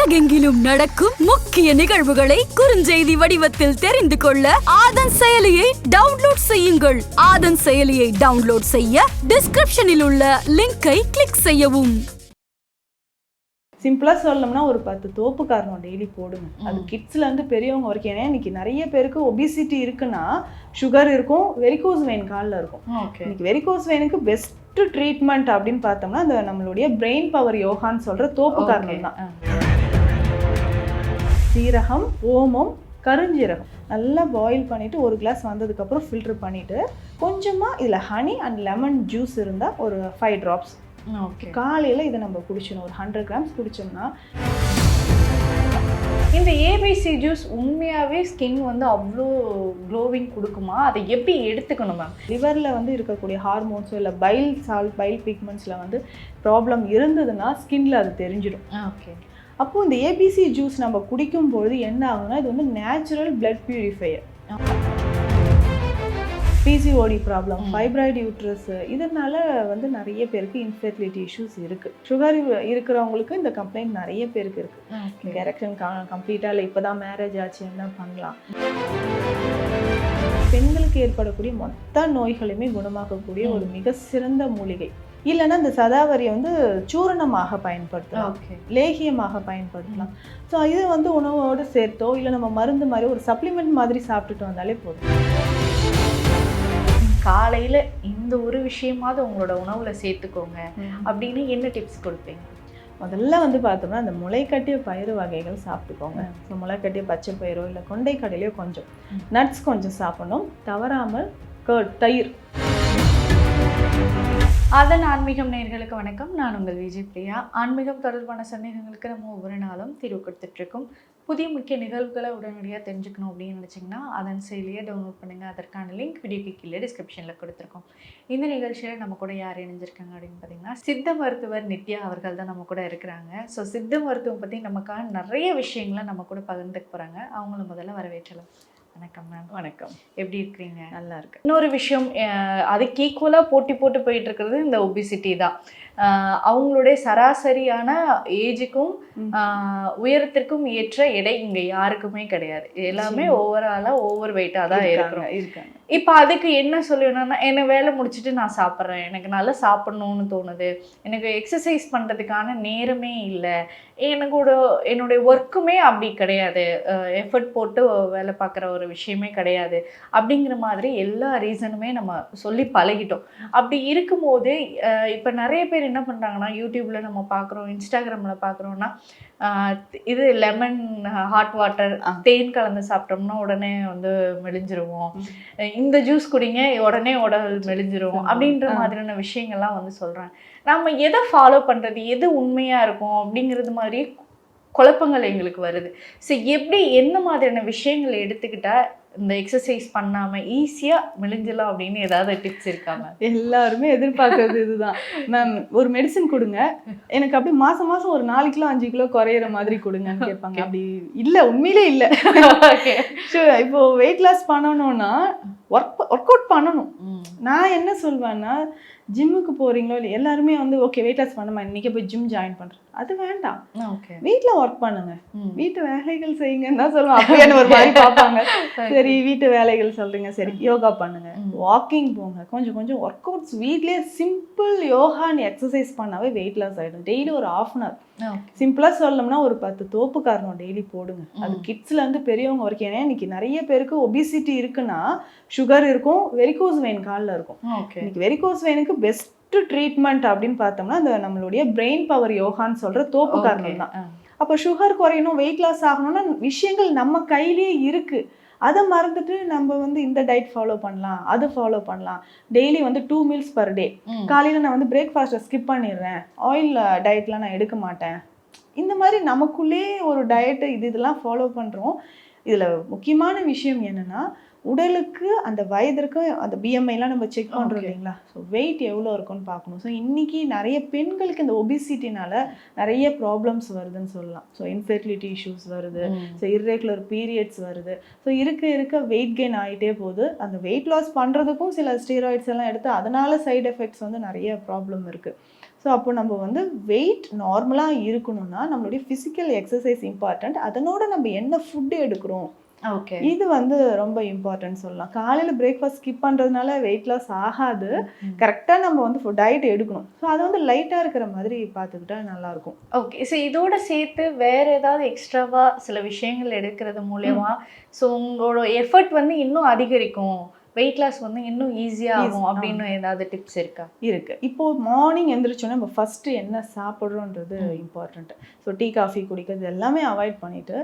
உலகெங்கிலும் நடக்கும் முக்கிய நிகழ்வுகளை குறுஞ்செய்தி வடிவத்தில் தெரிந்து கொள்ள ஆதன் செயலியை டவுன்லோட் செய்யுங்கள். ஆதன் செயலியை டவுன்லோட் செய்ய டிஸ்கிரிப்ஷனில் உள்ள லிங்கை கிளிக் செய்யவும். சிம்பிளா சொல்லணும்னா ஒரு பத்து தோப்பு காரணம் டெய்லி போடுங்க அது கிட்ஸ்ல இருந்து பெரியவங்க வரைக்கும். ஏன்னா இன்னைக்கு நிறைய பேருக்கு ஒபிசிட்டி இருக்குன்னா சுகர் இருக்கும் வெரிகோஸ் வெயின் காலில் இருக்கும். இன்னைக்கு வெரிகோஸ் வெயினுக்கு பெஸ்ட் ட்ரீட்மெண்ட் அப்படின்னு பார்த்தோம்னா அந்த நம்மளுடைய பிரெயின் பவர் யோகான்னு சொல்ற தோப்பு காரணம் தான். சீரகம் ஓமம் கருஞ்சீரகம். நல்லா பாயில் பண்ணிட்டு ஒரு கிளாஸ் வந்ததுக்கு அப்புறம் ஃபில்டர் பண்ணிட்டு கொஞ்சமா இதுல ஹனி அண்ட் லெமன் ஜூஸ் இருந்தா ஒரு ஃபைவ் ட்ராப்ஸ் ஓகே காலையில இதை நம்ம குடிச்சணும் ஒரு ஹண்ட்ரட் கிராம்ஸ் குடிச்சோம்னா. இந்த ஏபிசி ஜூஸ் உண்மையாவே ஸ்கின் வந்து அவ்வளோ க்ளோவிங் கொடுக்குமா? அதை எப்படி எடுத்துக்கணும் மேம் லிவரில் வந்து இருக்கக்கூடிய ஹார்மோன்ஸோ இல்லை பைல் சால்ட் பைல் பிக்மெண்ட்ஸில் வந்து ப்ராப்ளம் இருந்ததுன்னா ஸ்கின்ல அது தெரிஞ்சிடும். ஓகே அப்போது இந்த ஏபிசி ஜூஸ் நம்ம குடிக்கும் பொழுது என்ன ஆகும்னா இது வந்து natural blood purifier PCOD problem fibroid uterus இதனால வந்து நிறைய பேருக்கு இன்ஃபெர்டிலிட்டி இஷ்யூஸ் இருக்குது சுகர் இருக்கிறவங்களுக்கு இந்த கம்ப்ளைண்ட் நிறைய பேருக்கு இருக்குது எரெக்ஷன் கம்ப்ளீட்டாக இல்லை இப்போ தான் மேரேஜ் ஆச்சு என்ன பண்ணலாம்? பெண்களுக்கு ஏற்படக்கூடிய மொத்த நோய்களையுமே குணமாக்கக்கூடிய ஒரு மிக சிறந்த மூலிகை. இல்லைன்னா இந்த சதாவரியை வந்து சூரணமாக பயன்படுத்தலாம். லேகியமாக பயன்படுத்தலாம். ஸோ இது வந்து உணவோடு சேர்த்தோ இல்லை நம்ம மருந்து மாதிரி ஒரு சப்ளிமெண்ட் மாதிரி சாப்பிட்டுட்டு வந்தாலே போதும். காலையில இந்த ஒரு விஷயமாவது உங்களோட உணவுல சேர்த்துக்கோங்க. அப்படின்னு என்ன டிப்ஸ் கொடுப்பீங்க? முதல்ல வந்து பார்த்தோம்னா அந்த முளைக்கட்டிய பயிறு வகைகள் சாப்பிட்டுக்கோங்க. ஸோ முளைக்கட்டிய பச்சை பயிரோ இல்லை கொண்டை கடலையோ கொஞ்சம் நட்ஸ் கொஞ்சம் சாப்பிடணும். தவறாமல் கர்ட் தயிர். அதன் ஆன்மீகம் நேர்களுக்கு வணக்கம். நான் உங்கள் விஜய் பிரியா. ஆன்மீகம் தொடர்பான சந்தேகங்களுக்கு நம்ம ஒவ்வொரு நாளும் தீர்வு கொடுத்துட்ருக்கோம். புதிய முக்கிய நிகழ்வுகளை உடனடியாக தெரிஞ்சுக்கணும் அப்படின்னு நினச்சிங்கன்னா அதன் செயலியை டவுன்லோட் பண்ணுங்கள் அதற்கான லிங்க் வீடியோக்கு கீழே டிஸ்கிரிப்ஷனில் கொடுத்துருக்கோம். இந்த நிகழ்ச்சியில் நம்ம கூட யார் இணைஞ்சிருக்காங்க அப்படின்னு பார்த்தீங்கன்னா சித்த மருத்துவர் நித்யா அவர்கள் தான் நம்ம கூட இருக்கிறாங்க. ஸோ சித்த மருத்துவம் பற்றி நமக்கான நிறைய விஷயங்களை நம்ம கூட பகிர்ந்துக்க போகிறாங்க அவங்கள முதல்ல வரவேற்றலாம். வணக்கம் மேம் வணக்கம். எப்படி இருக்கிறீங்க? நல்லா இருக்கு இன்னொரு விஷயம் அதுக்கு ஈக்குவலாக போட்டி போட்டு போயிட்டு இருக்கிறது இந்த ஒபிசிட்டி தான். அவங்களுடைய சராசரியான ஏஜுக்கும். உயரத்திற்கும் ஏற்ற எடை இங்கே யாருக்குமே கிடையாது. எல்லாமே. ஓவராலாக ஓவர் வெயிட்டாக தான் இருக்காங்க, இருக்கிறோம். இருக்காங்க. இப்போ அதுக்கு என்ன சொல்லணும்னா என்ன வேலை முடிச்சுட்டு நான் சாப்பிட்றேன். எனக்கு நல்லா சாப்பிடணும்னு தோணுது. எனக்கு எக்ஸசைஸ் பண்ணுறதுக்கான நேரமே இல்லை. எனக்கோட என்னுடைய ஒர்க்குமே அப்படி கிடையாது. எஃபர்ட் போட்டு வேலை பார்க்குற ஒரு விஷயமே கிடையாது. அப்படிங்கிற மாதிரி எல்லா ரீசனுமே நம்ம சொல்லி பழகிட்டோம். அப்படி இருக்கும்போது இப்போ நிறைய பேர் என்ன பண்ணுறாங்கன்னா யூடியூப்பில் நம்ம பார்க்குறோம் இன்ஸ்டாகிராமில் பார்க்குறோன்னா இது லெமன் ஹாட் வாட்டர். தேன் கலந்து சாப்பிட்டோம்னா உடனே வந்து மெலிஞ்சிருவோம் இந்த ஜூஸ் குடிங்க உடனே உடல் மெலிஞ்சிரும் ஆமா. அப்படின்ற. மாதிரியான விஷயங்கள்லாம் வந்து சொல்றாங்க நம்ம எதை ஃபாலோ பண்றது எது உண்மையா இருக்கும் அப்படிங்கிறது மாதிரி குழப்பங்கள் எங்களுக்கு வருது ஸோ எப்படி எந்த மாதிரியான விஷயங்களை எடுத்துக்கிட்டா இந்த எக்ஸசைஸ் பண்ணாம ஈஸியா மெலிஞ்சலாம் அப்படின்னு ஏதாவது டிப்ஸ் இருக்காங்க? எல்லாருமே எதிர்பார்க்கறது இதுதான். மேம் ஒரு மெடிசன் கொடுங்க. எனக்கு அப்படி மாசம் மாசம் ஒரு நாலு கிலோ அஞ்சு கிலோ குறையிற மாதிரி கொடுங்கன்னு கேட்பாங்க. அப்படி இல்ல உண்மையிலே இல்ல. இப்போ வெயிட் லாஸ் பண்ணணும்னா ஒர்க் ஒர்க் அவுட் பண்ணணும் நான் என்ன சொல்வேன்னா ஜிம்முக்கு போறீங்களோ இல்லை எல்லாருமே வந்து ஓகே வெயிட் லாஸ் பண்ணமா? இன்னைக்கு போய் ஜிம் ஜாயின் பண்றேன் அது வேண்டாம். ஓகே வீட்ல ஒர்க் பண்ணுங்க. வீட்டு வேலைகள் செய்யுங்கன்னு தான் சொல்லுவேன் அப்படியே ஒரு மாதிரி பார்ப்பாங்க. சரி வீட்டு வேலைகள் சொல்றீங்க. சரி யோகா பண்ணுங்க. வாக்கிங் போங்க. கொஞ்சம் கொஞ்சம் ஒர்க் அவுட்ஸ் வீட்லயே சிம்பிள் யோகான்னு எக்ஸசைஸ் பண்ணாவே வெயிட் லாஸ் ஆயிடும். டெய்லி ஒரு ஆஃப் அன் ஹவர் சிம்பிளா சொல்லணும்னா ஒரு பத்து தோப்பு காரணம் டெய்லி போடுங்க அது ம். கிட்ஸ்ல இருந்து பெரியவங்க வரைக்கும். ஏன்னா இன்னைக்கு நிறைய பேருக்கு ஒபிசிட்டி இருக்குன்னா சுகர் இருக்கும் வெரிகோஸ் வெயின் காலில் இருக்கும். இன்னைக்கு வெரிகோஸ் வெயினுக்கு பெஸ்ட் ட்ரீட்மெண்ட் அப்படின்னு பார்த்தோம்னா அந்த நம்மளுடைய பிரெயின் பவர் யோகான்னு சொல்ற தோப்பு காரணம் தான். அப்போ சுகர் குறையணும் வெயிட் லாஸ் ஆகணும்னா விஷயங்கள் நம்ம கையிலேயே இருக்கு. அதை மறந்துட்டு நம்ம வந்து இந்த டயட் ஃபாலோ பண்ணலாம் அது ஃபாலோ பண்ணலாம். டெய்லி வந்து டூ மீல்ஸ் பர் டே காலையில் நான் வந்து பிரேக்ஃபாஸ்ட்டை ஸ்கிப் பண்ணிடுறேன். ஆயில் டயட்லாம் நான் எடுக்க மாட்டேன். இந்த மாதிரி நமக்குள்ளே ஒரு டயட்டு இது இதெல்லாம் ஃபாலோ பண்ணுறோம் இதில் முக்கியமான விஷயம் என்னன்னா உடலுக்கு அந்த வயதிற்கு அந்த பிஎம்ஐலாம் நம்ம செக் பண்ணுறோம். இல்லைங்களா? ஸோ வெயிட் எவ்வளோ இருக்குன்னு பார்க்கணும். ஸோ இன்னைக்கு நிறைய பெண்களுக்கு இந்த ஒபிசிட்டினால நிறைய ப்ராப்ளம்ஸ் வருதுன்னு சொல்லலாம். ஸோ இன்ஃபெர்டிலிட்டி இஷ்யூஸ் வருது. ஸோ இர்ரெகுலர் பீரியட்ஸ் வருது. ஸோ இருக்க இருக்க வெயிட் கெயின் ஆகிட்டே போகுது. அந்த வெயிட் லாஸ் பண்ணுறதுக்கும் சில ஸ்டீராய்ட்ஸ் எல்லாம் எடுத்து அதனால சைடு எஃபெக்ட்ஸ் வந்து நிறைய ப்ராப்ளம் இருக்குது ஸோ அப்போ நம்ம வந்து வெயிட் நார்மலாக இருக்கணும்னா நம்மளுடைய ஃபிசிக்கல் எக்ஸசைஸ் இம்பார்ட்டண்ட் அதனோட நம்ம என்ன ஃபுட்டு எடுக்கிறோம்? ஓகே. இது வந்து ரொம்ப இம்பார்ட்டன்ட் சொல்லலாம். காலையில் பிரேக்ஃபாஸ்ட் ஸ்கிப் பண்ணுறதுனால வெயிட் லாஸ் ஆகாது. கரெக்டாக நம்ம வந்து டயட் எடுக்கணும். ஸோ அதை வந்து லைட்டாக இருக்கிற மாதிரி பார்த்துக்கிட்டா நல்லாயிருக்கும். ஓகே. ஸோ இதோட சேர்த்து வேற ஏதாவது எக்ஸ்ட்ராவா சில விஷயங்கள் எடுக்கிறது மூலயமா ஸோ உங்களோட எஃபர்ட் வந்து இன்னும் அதிகரிக்கும். வெயிட் லாஸ் வந்து இன்னும் ஈஸியா ஆகும் அப்படின்னு ஏதாவது டிப்ஸ் இருக்கா? இருக்கு. இப்போ மார்னிங் எந்திரிச்சோன்னா நம்ம ஃபர்ஸ்ட் என்ன சாப்பிட்றோன்றது இம்பார்ட்டன்ட் ஸோ டீ காஃபி குடிக்கிறது எல்லாமே அவாய்ட் பண்ணிட்டு.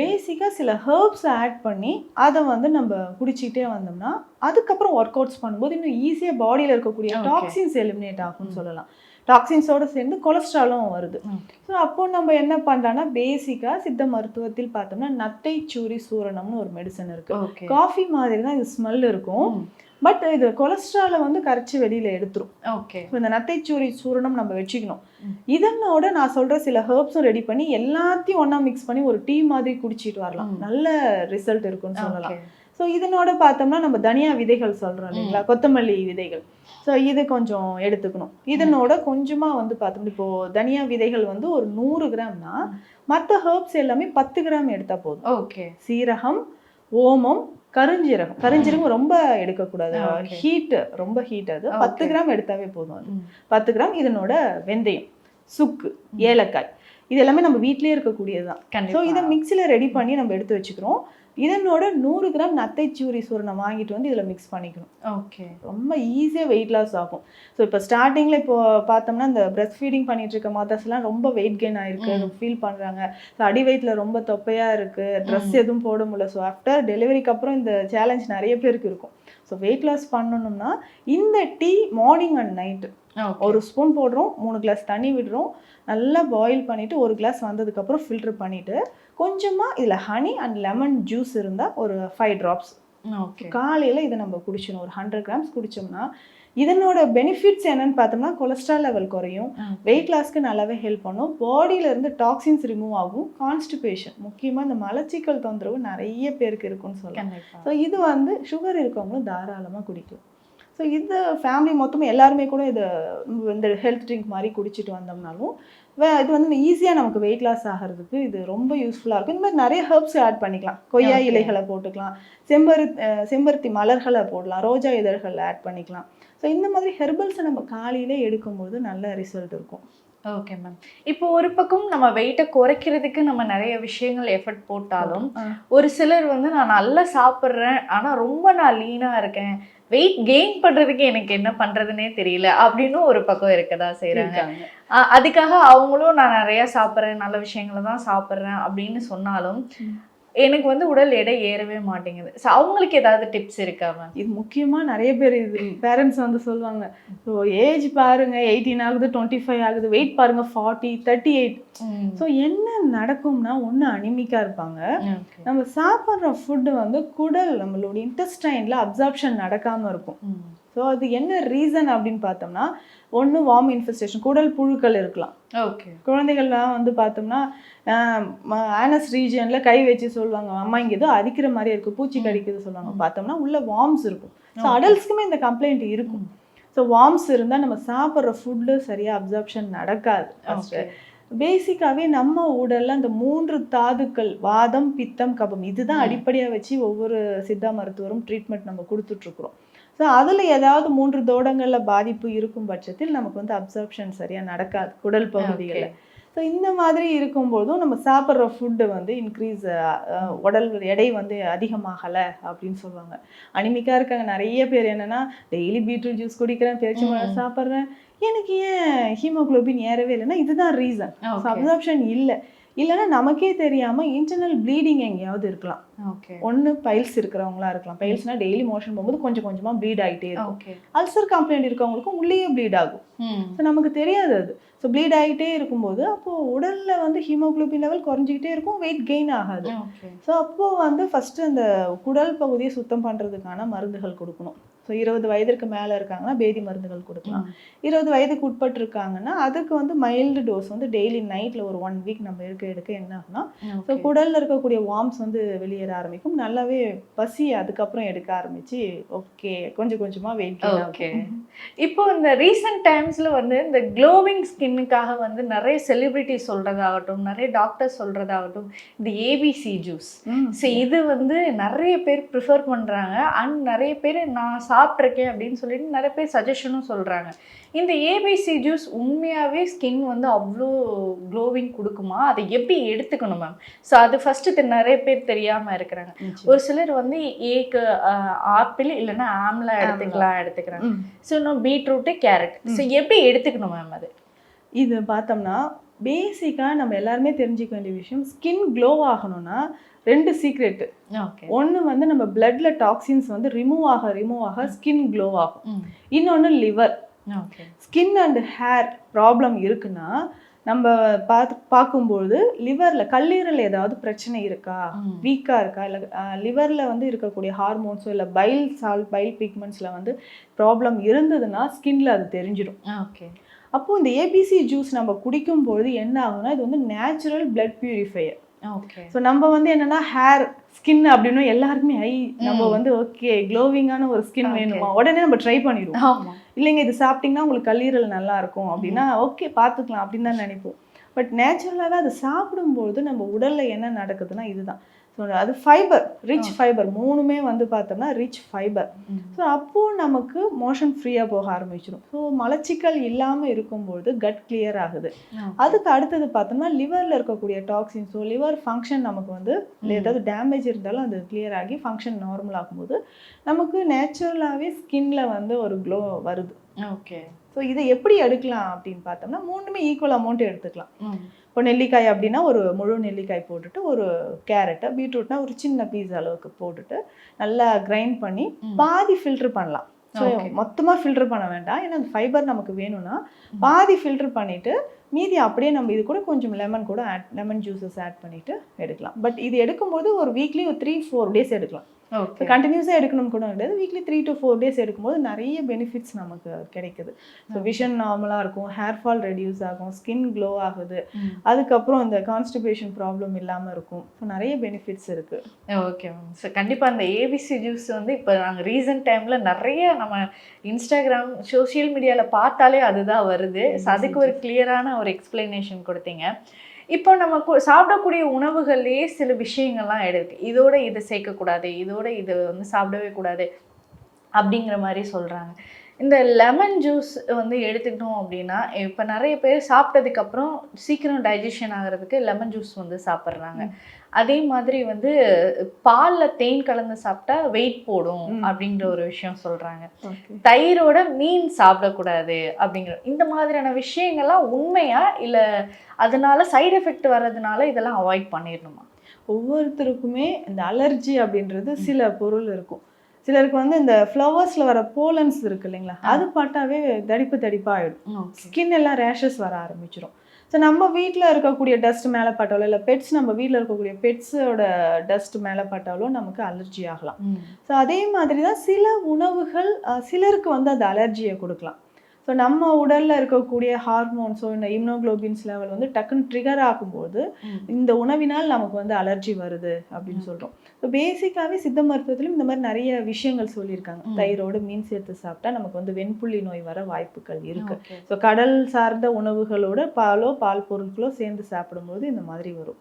பேசிக்காக சில ஹெர்ப்ஸ் ஆட் பண்ணி அதை வந்து நம்ம குடிச்சிக்கிட்டே வந்தோம்னா அதுக்கப்புறம் ஒர்க் அவுட்ஸ் பண்ணும்போது இன்னும் ஈஸியாக பாடியில் இருக்கக்கூடிய. டாக்ஸின்ஸ் எலிமினேட் ஆகும்னு சொல்லலாம். டாக்ஸின்ஸோட சேர்ந்து கொலஸ்ட்ராலும் வருது. ஸோ அப்போ நம்ம என்ன பண்ணலாம்னா பேசிக்காக சித்த மருத்துவத்தில் பார்த்தோம்னா நத்தை சூரி சூரணம்னு ஒரு மெடிசன் இருக்கு. ஓகே. காஃபி மாதிரி தான் இது ஸ்மெல் இருக்கும். பட் இது கொலஸ்ட்ராலை வந்து கரைச்சி வெளியில எடுத்துரும். ஓகே. இந்த நத்தைச்சூரி சூரணம் நம்ம வச்சுக்கணும். இதனோட நான் சொல்ற சில ஹெர்ப்ஸும் ரெடி பண்ணி எல்லாத்தையும் ஒண்ணா மிக்ஸ் பண்ணி ஒரு டீ மாதிரி குடிச்சிட்டு வரலாம். நல்ல ரிசல்ட் இருக்குன்னு சொல்லலாம். ஸோ இதனோட பார்த்தோம்னா நம்ம தனியா விதைகள் சொல்றோம் இல்லைங்களா? கொத்தமல்லி விதைகள். ஸோ இது கொஞ்சம் எடுத்துக்கணும். இதனோட கொஞ்சமா வந்து பார்த்தோம்னா இப்போ தனியா விதைகள் வந்து ஒரு நூறு கிராம்னா மற்ற ஹெர்ப்ஸ் எல்லாமே பத்து கிராம் எடுத்தா போதும். ஓகே. சீரகம் ஓமம் கருஞ்சீரகம். கருஞ்சீரகம் ரொம்ப எடுக்கக்கூடாது. ஹீட் ரொம்ப ஹீட் அது. பத்து. கிராம் எடுத்தாவே போதும் அது. பத்து கிராம் இதனோட வெந்தயம் சுக்கு ஏலக்காய். இது எல்லாமே நம்ம வீட்டிலேயே இருக்கக்கூடியது தான் ஸோ இதை மிக்சியில் ரெடி பண்ணி நம்ம எடுத்து வச்சுக்கிறோம். இதனோட நூறு கிராம் நத்தை சூரி சூரணம் வாங்கிட்டு வந்து இதில் மிக்ஸ் பண்ணிக்கணும். ஓகே ரொம்ப ஈஸியாக வெயிட் லாஸ் ஆகும். ஸோ இப்போ ஸ்டார்டிங்கில் இப்போ பார்த்தோம்னா இந்த பிரஸ்ட் ஃபீடிங் பண்ணிட்டு இருக்க மதர்ஸ்லாம் ரொம்ப வெயிட் கெயின் ஆயிருக்கு ஃபீல் பண்ணுறாங்க ஸோ அடி வயிற்றில் ரொம்ப தொப்பையாக இருக்குது ட்ரெஸ் எதுவும் போட முடியல. ஸோ ஆஃப்டர் டெலிவரிக்கு அப்புறம் இந்த சேலஞ்ச் நிறைய பேருக்கு இருக்கும். ஸோ வெயிட் லாஸ் பண்ணணும்னா இந்த டீ மார்னிங் அண்ட் நைட்டு ஒரு ஸ்பூன் போடுறோம் மூணு கிளாஸ் தண்ணி விடுறோம் நல்லா பாயில் பண்ணிவிட்டு ஒரு கிளாஸ் வந்ததுக்கப்புறம் ஃபில்டர் பண்ணிவிட்டு கொஞ்சமாக இதில் ஹனி அண்ட் லெமன் ஜூஸ் இருந்தால் ஒரு ஃபைவ் ட்ராப்ஸ் ஓகே காலையில் இதை நம்ம குடிச்சிடணும். ஒரு ஹண்ட்ரட் கிராம்ஸ் குடிச்சோம்னா இதனோட பெனிஃபிட்ஸ் என்னன்னு பார்த்தோம்னா கொலஸ்ட்ரால் லெவல் குறையும். வெயிட் லாஸ்க்கு நல்லாவே ஹெல்ப் பண்ணும். பாடியில இருந்து டாக்ஸின்ஸ் ரிமூவ் ஆகும். கான்ஸ்டிபேஷன் முக்கியமாக இந்த மலச்சிக்கல் தொந்தரவு நிறைய பேருக்கு இருக்குன்னு சொல்லலாம். ஸோ இது வந்து சுகர் இருக்கவங்களும் தாராளமாக குடிக்கலாம். ஸோ இது ஃபேமிலி மொத்தமாக எல்லாருமே கூட இதை இந்த ஹெல்த் ட்ரிங்க் மாதிரி குடிச்சிட்டு வந்தோம்னாலும் இது வந்து ஈஸியாக நமக்கு வெயிட் லாஸ் ஆகிறதுக்கு இது ரொம்ப யூஸ்ஃபுல்லாக இருக்கும். இந்த மாதிரி நிறைய ஹெர்ப்ஸ் ஆட் பண்ணிக்கலாம். கொய்யா. இலைகளை போட்டுக்கலாம். செம்பரு செம்பருத்தி மலர்களை போடலாம். ரோஜா இதழ்கள் ஆட் பண்ணிக்கலாம். ஸோ இந்த மாதிரி ஹெர்பல்ஸை நம்ம காலையிலே எடுக்கும்போது நல்ல ரிசல்ட் இருக்கும். ஓகே மேம் இப்போ ஒரு பக்கம் நம்ம வெயிட்டை குறைக்கிறதுக்கு நம்ம நிறைய விஷயங்கள் எஃபர்ட் போட்டாலும். ஒரு சிலர் வந்து நான் நல்லா சாப்பிட்றேன் ஆனா ரொம்ப நான் லீனா இருக்கேன் வெயிட் கெயின் பண்றதுக்கு எனக்கு என்ன பண்றதுனே தெரியல. அப்படின்னு ஒரு பக்கம் இருக்கதா. ஆ, அதுக்காக அவங்களும் நான் நிறைய சாப்பிட்றேன் நல்ல விஷயங்களை தான் சாப்பிட்றேன் அப்படின்னு சொன்னாலும் எனக்கு வந்து உடல் எடை ஏறவே மாட்டேங்குது. ஸோ அவங்களுக்கு ஏதாவது டிப்ஸ் இருக்கா மேம் இது முக்கியமாக நிறைய பேர் இது பேரண்ட்ஸ் வந்து சொல்லுவாங்க. ஸோ ஏஜ் பாருங்க எயிட்டீன் ஆகுது டுவெண்ட்டி ஃபைவ் ஆகுது வெயிட் பாருங்க ஃபார்ட்டி தேர்ட்டி எயிட் ஸோ என்ன நடக்கும்னா ஒன்று அனிமிக்காக இருப்பாங்க. நம்ம சாப்பிட்ற ஃபுட்டு வந்து குடல் நம்மளுடைய இன்டெஸ்டைனில் அப்சார்ப்ஷன் நடக்காமல் இருக்கும். ஸோ அது என்ன ரீசன் அப்படின்னு பார்த்தோம்னா ஒன்று வார்ம் இன்ஃபெஸ்டேஷன் குடல் புழுக்கள் இருக்கலாம். ஓகே குழந்தைகள்லாம் வந்து பார்த்தோம்னா ஆனஸ் ரீஜியனில் கை வச்சு சொல்லுவாங்க அம்மா இங்கே ஏதோ அரிக்கிற மாதிரி இருக்கு பூச்சி கடிக்குது சொல்லுவாங்க. பார்த்தோம்னா உள்ள வார்ம்ஸ் இருக்கும். ஸோ அடல்ட்ஸ்க்குமே இந்த கம்ப்ளைண்ட் இருக்கும். ஸோ வார்ம்ஸ் இருந்தால் நம்ம சாப்பிட்ற ஃபுட்டு சரியாக அப்சார்ப்ஷன் நடக்காது. ஓகே பேசிக்காவே நம்ம உடல்ல அந்த மூன்று தாதுக்கள் வாதம் பித்தம் கபம் இதுதான் அடிப்படையா வச்சு ஒவ்வொரு சித்தா மருத்துவரும் ட்ரீட்மெண்ட் நம்ம கொடுத்துட்டு இருக்கிறோம். ஸோ அதுல ஏதாவது மூன்று தோடங்கள்ல பாதிப்பு இருக்கும் பட்சத்தில் நமக்கு வந்து அப்சார்ப்ஷன் சரியா நடக்காது குடல் பகுதிகளில். ஸோ இந்த மாதிரி இருக்கும்போதும் நம்ம சாப்பிட்ற ஃபுட்டு வந்து இன்க்ரீஸ் உடல் எடை வந்து அதிகமாகலை அப்படின்னு சொல்லுவாங்க. அனிமிக்காக இருக்காங்க. நிறைய பேர் என்னன்னா டெய்லி பீட்ரூட் ஜூஸ் குடிக்கிறேன் பேரிச்சம்பழம் சாப்பிட்றேன். எனக்கு ஏன் ஹீமோகுளோபின் ஏறவே இல்லைன்னா இதுதான் ரீசன் அப்சார்ப்ஷன் இல்லை. இல்லைன்னா நமக்கே தெரியாம இன்டர்னல் ப்ளீடிங் எங்கேயாவது இருக்கலாம். ஓகே ஒன்று பைல்ஸ் இருக்கிறவங்களா இருக்கலாம். பைல்ஸ்னா டெய்லி மோஷன் போகும்போது கொஞ்சம் கொஞ்சமா ப்ளீட் ஆகிட்டே இருக்கும். அல்சர் கம்ப்ளைண்ட் இருக்கவங்களுக்கும் உள்ளேயே ப்ளீட் ஆகும். ஸோ நமக்கு தெரியாது அது. ஸோ ப்ளீட் ஆகிட்டே இருக்கும்போது அப்போ உடல்ல வந்து ஹீமோகுளோபின் லெவல் குறைஞ்சிக்கிட்டே இருக்கும். வெயிட் கெயின் ஆகாது. ஸோ அப்போ வந்து ஃபர்ஸ்ட் அந்த குடல் பகுதியை சுத்தம் பண்றதுக்கான மருந்துகள் கொடுக்கணும். ஸோ இருபது வயதிற்கு மேலே இருக்காங்கன்னா பேதி மருந்துகள் கொடுக்கலாம். இருபது வயதுக்கு உட்பட்டு இருக்காங்கன்னா அதுக்கு வந்து மைல்டு டோஸ் வந்து டெய்லி நைட்டில் ஒரு ஒன் வீக் நம்ம எடுக்க எடுக்க என்ன ஆகும்னா ஸோ குடலில் இருக்கக்கூடிய வார்ம்ஸ் வந்து வெளியேற ஆரம்பிக்கும். நல்லாவே பசி அதுக்கப்புறம் எடுக்க ஆரம்பிச்சு ஓகே கொஞ்சம் கொஞ்சமாக வெயிட் ஓகே இப்போ இந்த ரீசெண்ட் டைம்ஸ்ல வந்து இந்த க்ளோவிங் ஸ்கின்னுக்காக வந்து நிறைய செலிபிரிட்டி சொல்றதாகட்டும் நிறைய டாக்டர் சொல்றதாகட்டும் இந்த ஏபிசி ஜூஸ் ஸோ இது வந்து நிறைய பேர் ப்ரிஃபர் பண்றாங்க. அண்ட் நிறைய பேர் நான் சாப்பிட்ருக்கேன் அப்படின்னு சொல்லிட்டு நிறைய பேர் சஜஷனும் சொல்றாங்க. இந்த ஏபிசி ஜூஸ் உண்மையாவே ஸ்கின் வந்து அவ்வளோ க்ளோவிங் கொடுக்குமா? அதை எப்படி எடுத்துக்கணும் மேம் ஸோ அது ஃபர்ஸ்ட் நிறைய பேர் தெரியாம இருக்கிறாங்க. ஒரு சிலர் வந்து ஏக்கு ஆப்பிள் இல்லைன்னா ஆம்லா எடுத்துக்கலாம் எடுத்துக்கிறாங்க. ஸோ இன்னும் பீட்ரூட்டு கேரட் ஸோ எப்படி எடுத்துக்கணும் மேம் அது? இது பார்த்தோம்னா பேசிக்காக நம்ம எல்லாருமே தெரிஞ்சுக்க வேண்டிய விஷயம் ஸ்கின் க்ளோ ஆகணும்னா ரெண்டு சீக்ரெட்டு ஒன்று வந்து நம்ம பிளட்ல டாக்ஸின்ஸ் வந்து ரிமூவ் ஆக ரிமூவ் ஆக ஸ்கின் க்ளோ ஆகும். இன்னொன்று liver skin and hair problem இருக்குன்னா நம்ம பார்த்து பார்க்கும்பொழுது லிவரில் கல்லீரல் ஏதாவது பிரச்சனை இருக்கா. வீக்காக இருக்கா? இல்லை லிவரில் வந்து இருக்கக்கூடிய ஹார்மோன்ஸோ இல்லை பைல் சால் பைல் பிக்மெண்ட்ஸில் வந்து ப்ராப்ளம் இருந்ததுன்னா ஸ்கின்ல அது தெரிஞ்சிடும் ஓகே அப்போ இந்த ஏபிசி ஜூஸ் நம்ம குடிக்கும் பொழுது என்ன ஆகும்னா இது வந்து natural blood purifier okay so நம்ம வந்து என்னன்னா ஹேர் ஸ்கின் அப்படின்னு எல்லாருக்குமே ஐ நம்ம. வந்து ஓகே க்ளோவிங்கான ஒரு ஸ்கின். வேணுமா? உடனே நம்ம ட்ரை பண்ணிடுவோம். இல்லைங்க இது சாப்பிட்டீங்கன்னா உங்களுக்கு கல்லீரல் நல்லா இருக்கும் அப்படின்னா ஓகே பார்த்துக்கலாம் அப்படின்னு தான் நினைப்போம். பட் நேச்சுரலாகவே அது சாப்பிடும்போது நம்ம உடல்ல என்ன நடக்குதுன்னா இதுதான். ஸோ அது ஃபைபர் ரிச் ஃபைபர் மூணுமே வந்து பார்த்தோம்னா ரிச் ஃபைபர் ஸோ அப்போது நமக்கு மோஷன் ஃப்ரீயாக போக ஆரம்பிச்சிடும் ஸோ மலச்சிக்கல் இல்லாமல் இருக்கும்போது கட் கிளியர் ஆகுது. அதுக்கு அடுத்தது பார்த்தோம்னா லிவரில் இருக்கக்கூடிய டாக்ஸின்ஸோ லிவர் ஃபங்க்ஷன் நமக்கு வந்து ஏதாவது டேமேஜ் இருந்தாலும் அது கிளியர் ஆகி ஃபங்க்ஷன் நார்மல் ஆகும்போது நமக்கு நேச்சுரலாகவே ஸ்கின்ல வந்து ஒரு க்ளோ வருது. ஓகே. ஸோ இதை எப்படி எடுக்கலாம் அப்படின்னு பார்த்தோம்னா மூணுமே ஈக்குவல் அமௌண்ட் எடுத்துக்கலாம். இப்போ நெல்லிக்காய் அப்படின்னா ஒரு முழு நெல்லிக்காய் போட்டுட்டு ஒரு கேரட்டை பீட்ரூட்னா ஒரு சின்ன பீஸ் அளவுக்கு போட்டுட்டு நல்லா கிரைண்ட் பண்ணி. பாதி ஃபில்டர் பண்ணலாம். ஸோ. மொத்தமாக ஃபில்டர் பண்ண வேண்டாம். ஏன்னா அந்த ஃபைபர் நமக்கு வேணும்னா பாதி ஃபில்டர் பண்ணிட்டு மீதி அப்படியே நம்ம இது கூட கொஞ்சம் லெமன் கூட ஆட் லெமன் ஜூஸஸ் ஆட் பண்ணிட்டு எடுக்கலாம். பட் இது எடுக்கும்போது ஒரு வீக்லி ஒரு த்ரீ ஃபோர் டேஸ் எடுக்கலாம். ஓகே கண்டினியூஸாக எடுக்கணும் கூட கிடையாது. Weekly three to four days எடுக்கும்போது நிறைய பெனிஃபிட்ஸ் நமக்கு கிடைக்குது. ஸோ விஷன் நார்மலாக இருக்கும். ஹேர் ஃபால் ரெடியூஸ் ஆகும். ஸ்கின் க்ளோ ஆகுது. அதுக்கப்புறம் இந்த கான்ஸ்டிபேஷன் ப்ராப்ளம் இல்லாமல் இருக்கும். ஸோ நிறைய பெனிஃபிட்ஸ் இருக்குது ஓகே மேம் ஸோ கண்டிப்பாக அந்த ஏபிசி ஜூஸ் வந்து இப்போ நாங்கள் ரீசன்ட் டைமில் நிறைய நம்ம இன்ஸ்டாகிராம் சோஷியல் மீடியாவில் பார்த்தாலே அதுதான் வருது. ஸோ அதுக்கு ஒரு கிளியரான ஒரு எக்ஸ்பிளனேஷன் கொடுத்தீங்க. இப்போ நம்ம சாப்பிடக்கூடிய உணவுகள்லேயே சில விஷயங்கள்லாம் எடுக்கு இதோட இதை சேர்க்கக்கூடாது இதோட இதை வந்து சாப்பிடவே கூடாது அப்படிங்கிற மாதிரி சொல்கிறாங்க இந்த லெமன் ஜூஸ் வந்து எடுத்துக்கிட்டோம் அப்படின்னா இப்போ நிறைய பேர் சாப்பிட்டதுக்கப்புறம் சீக்கிரம் டைஜஷன் ஆகிறதுக்கு லெமன் ஜூஸ் வந்து சாப்பிட்றாங்க. அதே மாதிரி வந்து பாலில் தேன் கலந்து சாப்பிட்டா வெயிட் போடும். அப்படிங்கிற ஒரு விஷயம் சொல்கிறாங்க தயிரோட மீன் சாப்பிடக்கூடாது அப்படிங்கிற இந்த மாதிரியான விஷயங்கள்லாம் உண்மையா? இல்லை அதனால சைடு எஃபெக்ட் வர்றதுனால இதெல்லாம் அவாய்ட் பண்ணிடணுமா? ஒவ்வொருத்தருக்குமே இந்த அலர்ஜி அப்படின்றது சில பொருள் இருக்கும். சிலருக்கு வந்து இந்த ஃப்ளவர்ஸில் வர போலன்ஸ் இருக்கு இல்லைங்களா? அது பட்டாவே தடிப்பு தடிப்பாக ஆயிடும். ஸ்கின் எல்லாம் ரேஷஸ் வர ஆரம்பிச்சிடும் ஸோ நம்ம வீட்டில் இருக்கக்கூடிய டஸ்ட் மேலே பட்டாலோ இல்லை பெட்ஸ் நம்ம வீட்டில் இருக்கக்கூடிய பெட்ஸோட டஸ்ட் மேலே பட்டாலோ நமக்கு அலர்ஜி ஆகலாம். ஸோ அதே மாதிரி தான் சில உணவுகள் சிலருக்கு வந்து அந்த அலர்ஜியை கொடுக்கலாம். ஸோ நம்ம உடலில் இருக்கக்கூடிய ஹார்மோன்ஸோ இந்த இம்னோக்ளோபின்ஸ் லெவல் வந்து டக்குன்னு ட்ரிகர் ஆகும்போது இந்த உணவினால் நமக்கு வந்து அலர்ஜி வருது அப்படின்னு சொல்கிறோம் பேசிக்காகவே சித்த மருத்துவத்திலும் இந்த மாதிரி நிறைய விஷயங்கள் சொல்லியிருக்காங்க. தயிரோடு மீன் சேர்த்து சாப்பிட்டா நமக்கு வந்து வெண்புள்ளி நோய் வர வாய்ப்புகள் இருக்கு. ஸோ கடல் சார்ந்த உணவுகளோட பாலோ பால் பொருட்களோ சேர்ந்து சாப்பிடும்போது இந்த மாதிரி வரும்.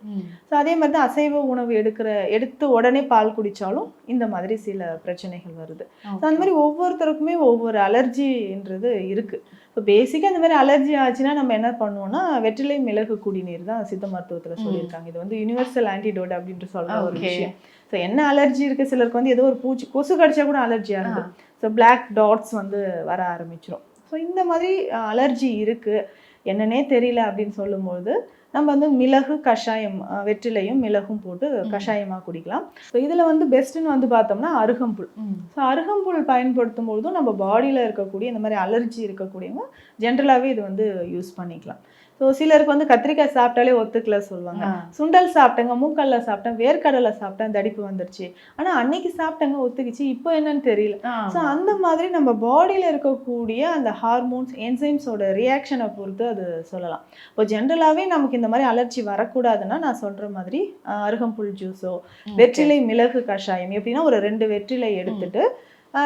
ஸோ அதே மாதிரி தான் அசைவ உணவு எடுக்கிற எடுத்து உடனே பால் குடித்தாலும் இந்த மாதிரி சில பிரச்சனைகள் வருது. ஸோ அந்த மாதிரி ஒவ்வொருத்தருக்குமே ஒவ்வொரு அலர்ஜின்றது இருக்குது ஸோ பேசிக்காக இந்த மாதிரி அலர்ஜி ஆச்சுன்னா நம்ம என்ன பண்ணுவோம்னா வெற்றிலை மிளகு குடிநீர் தான் சித்த மருத்துவத்தில் சொல்லியிருக்காங்க. இது வந்து யுனிவர்சல் ஆன்டிடோட் அப்படின்ட்டு சொல்ற ஒரு. விஷயம். ஸோ என்ன அலர்ஜி இருக்குது சிலருக்கு வந்து ஏதோ ஒரு பூச்சி கொசு கடிச்சா கூட அலர்ஜி ஆகுது ஸோ பிளாக் டாட்ஸ் வந்து வர ஆரம்பிச்சிரும். ஸோ இந்த மாதிரி அலர்ஜி இருக்குது என்னன்னே தெரியல அப்படின்னு சொல்லும்போது நம்ம வந்து மிளகு கஷாயம் வெற்றிலையும் மிளகும் போட்டு கஷாயமாக குடிக்கலாம். ஸோ இதில் வந்து பெஸ்ட்டுன்னு வந்து பார்த்தோம்னா அருகம்புல். ஸோ அருகம்புல் பயன்படுத்தும் பொழுதும் நம்ம பாடியில் இருக்கக்கூடிய இந்த மாதிரி அலர்ஜி இருக்கக்கூடியவங்க ஜென்ரலாகவே இது வந்து யூஸ் பண்ணிக்கலாம். ஸோ சிலருக்கு வந்து கத்திரிக்காய் சாப்பிட்டாலே ஒத்துக்கல சொல்லுவாங்க. சுண்டல் சாப்பிட்டேங்க மூக்கல்ல சாப்பிட்டேன் வேர்க்கடலை சாப்பிட்டேன் தடிப்பு வந்துருச்சு. ஆனா அன்னைக்கு சாப்பிட்டேங்க ஒத்துக்குச்சு. இப்போ என்னன்னு தெரியல. ஸோ அந்த மாதிரி நம்ம பாடியில் இருக்கக்கூடிய அந்த ஹார்மோன்ஸ் என்சைம்ஸோட ரியாக்ஷனை பொறுத்து அது சொல்லலாம். இப்போ ஜென்ரலாகவே நமக்கு இந்த மாதிரி அலர்ஜி வரக்கூடாதுன்னா நான் சொல்ற மாதிரி அருகம்புல் ஜூஸோ வெற்றிலை மிளகு கஷாயம் எப்படின்னா ஒரு ரெண்டு வெற்றிலை எடுத்துட்டு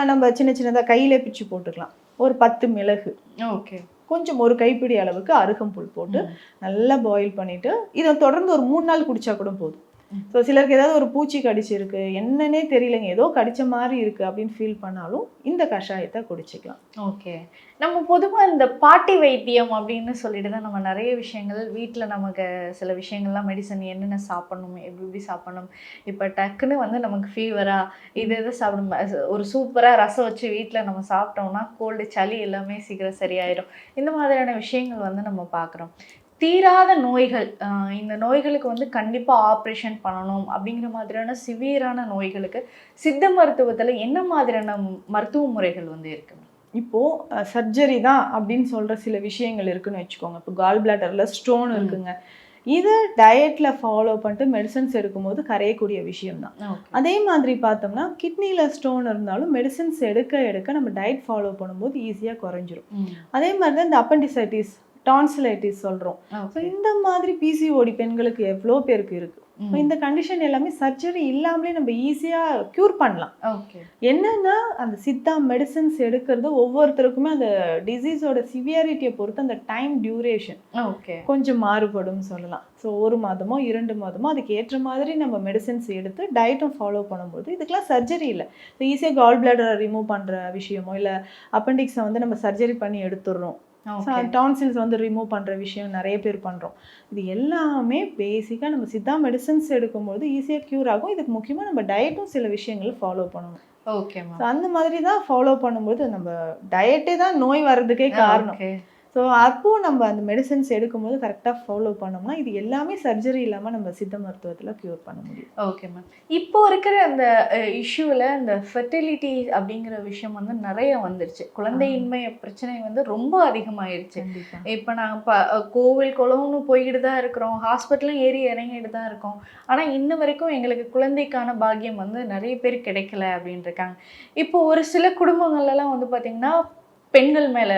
நம்ம சின்ன சின்னதாக கையிலே பிச்சு போட்டுக்கலாம். ஒரு பத்து மிளகு. ஓகே. கொஞ்சம் ஒரு கைப்பிடி அளவுக்கு அருகம்புல் போட்டு நல்லா பாயில் பண்ணிட்டு இதை தொடர்ந்து ஒரு மூணு நாள் குடிச்சா கூட போதும். ஸோ சிலருக்கு ஏதாவது ஒரு பூச்சி கடிச்சிருக்கு என்னன்னே தெரியலங்க. ஏதோ கடிச்ச மாதிரி இருக்கு அப்படின்னு ஃபீல் பண்ணாலும் இந்த கஷாயத்தை குடிச்சிக்கலாம். ஓகே நம்ம பொதுவாக இந்த பாட்டி வைத்தியம் அப்படின்னு சொல்லிட்டு தான் நம்ம நிறைய விஷயங்கள் வீட்டில் நமக்கு சில விஷயங்கள்லாம் மெடிசன் என்னென்ன சாப்பிடணும் எப்படி எப்படி சாப்பிடணும். இப்போ டக்குன்னு வந்து நமக்கு ஃபீவரா இது இது சாப்பிடும் ஒரு சூப்பராக ரசம் வச்சு வீட்டில் நம்ம சாப்பிட்டோம்னா கோல்டு சளி எல்லாமே சீக்கிரம் சரியாயிடும் இந்த மாதிரியான விஷயங்கள் வந்து நம்ம பார்க்குறோம். தீராத நோய்கள் இந்த நோய்களுக்கு வந்து கண்டிப்பாக ஆப்ரேஷன் பண்ணணும் அப்படிங்கிற மாதிரியான சிவியரான நோய்களுக்கு சித்த மருத்துவத்தில் என்ன மாதிரியான மருத்துவ முறைகள் வந்து இருக்கு? இப்போ சர்ஜரி தான் அப்படின்னு சொல்ற சில விஷயங்கள் இருக்குன்னு வச்சுக்கோங்க. இப்போ கால் பிளாட்டர்ல ஸ்டோன் இருக்குங்க. இதை டயட்ல ஃபாலோ பண்ணிட்டு மெடிசன்ஸ் எடுக்கும்போது கரையக்கூடிய விஷயம் தான். ஓகே. அதே மாதிரி பார்த்தோம்னா கிட்னியில் ஸ்டோன் இருந்தாலும் மெடிசன்ஸ் எடுக்க எடுக்க நம்ம டயட் ஃபாலோ பண்ணும்போது ஈஸியாக குறைஞ்சிரும். அதே மாதிரி தான் இந்த அப்பண்டிசைட்டிஸ் டான்சிலைட்டிஸ் சொல்கிறோம் ஸோ இந்த மாதிரி பிசிஓடி பெண்களுக்கு எவ்வளோ பேருக்கு இருக்கு? So, இந்த கண்டிஷன் எல்லாமே சர்ஜரி இல்லாமலே நம்ம ஈஸியாக க்யூர் பண்ணலாம். ஓகே. என்னன்னா அந்த சித்தா மெடிசன்ஸ் எடுக்கிறது ஒவ்வொருத்தருக்குமே அந்த டிசீஸோட சிவியாரிட்டியை பொறுத்து அந்த டைம் டியூரேஷன் ஓகே. கொஞ்சம் மாறுபடும் சொல்லலாம். ஸோ ஒரு மாதமோ இரண்டு மாதமோ அதுக்கு ஏற்ற மாதிரி நம்ம மெடிசன்ஸ் எடுத்து டயட்டும் ஃபாலோ பண்ணும்போது இதுக்கெல்லாம் சர்ஜரி இல்லை. ஸோ ஈஸியாக கால் பிளாடரை ரிமூவ் பண்ணுற விஷயமோ இல்லை அப்பெண்டிக்ஸை வந்து நம்ம சர்ஜரி பண்ணி எடுத்துடுறோம். டான்சில்ஸ் வந்து ரிமூவ் பண்ணுற விஷயம் நிறைய பேர் பண்ணுறோம் இது எல்லாமே பேசிக்காக நம்ம சித்தா மெடிசன்ஸ் எடுக்கும்போது ஈஸியாக க்யூர் ஆகும். இதுக்கு முக்கியமாக நம்ம டயட்டும் சில விஷயங்களை ஃபாலோ பண்ணணும். ஓகே அந்த மாதிரி தான் ஃபாலோ பண்ணும்போது நம்ம டயட்டே தான் நோய் வர்றதுக்கே காரணம். ஸோ அப்போ நம்ம அந்த மெடிசன்ஸ் எடுக்கும்போது கரெக்டாக ஃபாலோ பண்ணோம்னா இது எல்லாமே சர்ஜரி இல்லாமல் நம்ம சித்த மருத்துவத்தில் க்யூர் பண்ண முடியும். ஓகே மேம் இப்போ இருக்கிற அந்த இஷ்யூவில் இந்த ஃபெர்டிலிட்டி அப்படிங்கிற விஷயம் வந்து நிறைய வந்துருச்சு. குழந்தையின்மை பிரச்சனை வந்து ரொம்ப அதிகமாயிருச்சு. இப்போ நாங்கள் ப கோவில் குளம்னு போய்கிட்டு தான் இருக்கிறோம். ஹாஸ்பிட்டலும் ஏறி இறங்கிட்டு தான் இருக்கோம். ஆனால் இன்ன வரைக்கும் எங்களுக்கு குழந்தைக்கான பாக்கியம் வந்து நிறைய பேர் கிடைக்கல அப்படின்னு இருக்காங்க. இப்போ ஒரு சில குடும்பங்கள்லாம் வந்து பார்த்திங்கன்னா பெண்கள் மேலே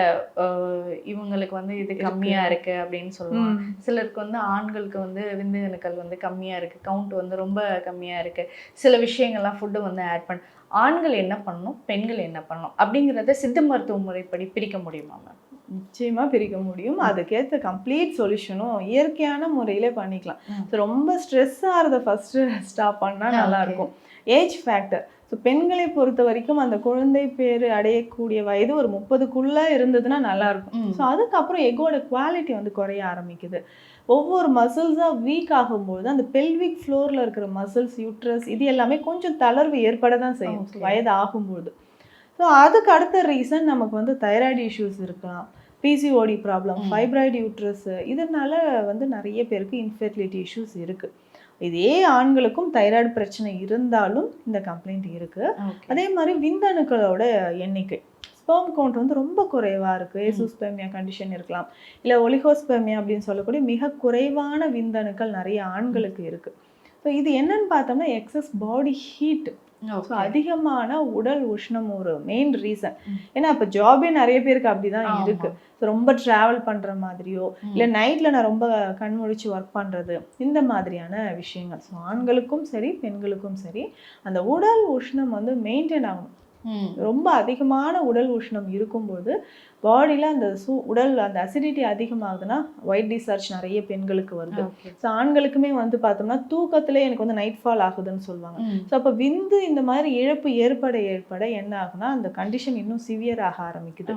இவங்களுக்கு வந்து இது கம்மியாக இருக்கு அப்படின்னு சொல்லுவாங்க. சிலருக்கு வந்து ஆண்களுக்கு வந்து விந்தணுக்கள் வந்து கம்மியாக இருக்குது கவுண்ட் வந்து ரொம்ப கம்மியாக இருக்குது சில விஷயங்கள்லாம் ஃபுட்டு வந்து ஆட் பண்ண ஆண்கள் என்ன பண்ணணும் பெண்கள் என்ன பண்ணணும் அப்படிங்கிறத சித்த மருத்துவ முறைப்படி பிரிக்க முடியுமா மேம் நிச்சயமா பிரிக்க முடியும். அதுக்கேற்ற கம்ப்ளீட் சொல்யூஷனும் இயற்கையான முறையிலே பண்ணிக்கலாம். ஸோ ரொம்ப ஸ்ட்ரெஸ் ஆகிறத ஃபர்ஸ்ட் ஸ்டாப் பண்ணா நல்லா Okay. இருக்கும். ஏஜ் ஃபேக்டர் ஸோ பெண்களை பொறுத்த வரைக்கும் அந்த குழந்தை பேர் அடையக்கூடிய வயது ஒரு முப்பதுக்குள்ள இருந்ததுன்னா நல்லா இருக்கும் ம். ஸோ அதுக்கப்புறம் எக்கோட குவாலிட்டி வந்து குறைய ஆரம்பிக்குது ஒவ்வொரு மசில்ஸாக வீக் ஆகும்போது அந்த பெல்விக் ஃப்ளோரில் இருக்கிற மசில்ஸ் யூட்ரஸ் இது எல்லாமே கொஞ்சம் தளர்வு ஏற்பட தான் செய்யும். வயது ஆகும்போது ஸோ அதுக்கு அடுத்த ரீசன் நமக்கு வந்து தைராய்டு இஷ்யூஸ் இருக்கலாம் பிசிஓடி ப்ராப்ளம். ஃபைப்ராய்டு யூட்ரஸ் இதனால வந்து நிறைய பேருக்கு இன்ஃபெர்டிலிட்டி இஷ்யூஸ் இருக்கு இதே ஆண்களுக்கும் தைராய்டு பிரச்சனை இருந்தாலும் இந்த கம்ப்ளைண்ட் இருக்கு. ஓகே அதே மாதிரி விந்தணுக்களோட எண்ணிக்கை. ஸ்பெர்ம் கவுண்ட் வந்து ரொம்ப குறைவா இருக்கு. ஏசுஸ்பெர்மியா கண்டிஷன் இருக்கலாம். இல்ல ஒலிகோஸ்பெர்மியா அப்படின்னு சொல்லக்கூடிய மிக குறைவான விந்தணுக்கள் நிறைய ஆண்களுக்கு இருக்கு. ஸோ இது என்னன்னு பார்த்தோம்னா எக்ஸஸ் பாடி ஹீட் ஸோ அதிகமான உடல் உஷ்ணம் ஒரு மெயின் ரீசன். ஏன்னா இப்போ ஜாபே நிறைய பேருக்கு அப்படிதான். இருக்கு. ஸோ ரொம்ப டிராவல் பண்ற மாதிரியோ இல்லை நைட்ல நான் ரொம்ப கண் முழிச்சு ஒர்க் பண்றது இந்த மாதிரியான விஷயங்கள். ஸோ ஆண்களுக்கும் சரி பெண்களுக்கும் சரி அந்த உடல் உஷ்ணம் வந்து மெயின்டைன் ஆகணும் ரொம்ப அதிகமான உடல் உஷ்ணம் இருக்கும்போது பாடியில் அந்த சூ உடல் அந்த அசிடிட்டி அதிகமாகுதுன்னா ஒயிட் டிசார்ஜ் நிறைய பெண்களுக்கு வருது. ஸோ ஆண்களுக்குமே வந்து பார்த்தோம்னா தூக்கத்திலே எனக்கு வந்து நைட் ஃபால் ஆகுதுன்னு சொல்லுவாங்க. ஸோ அப்போ விந்து இந்த மாதிரி இழப்பு ஏற்பட ஏற்பட என்ன ஆகுனா அந்த கண்டிஷன் இன்னும் சிவியர் ஆக ஆரம்பிக்குது.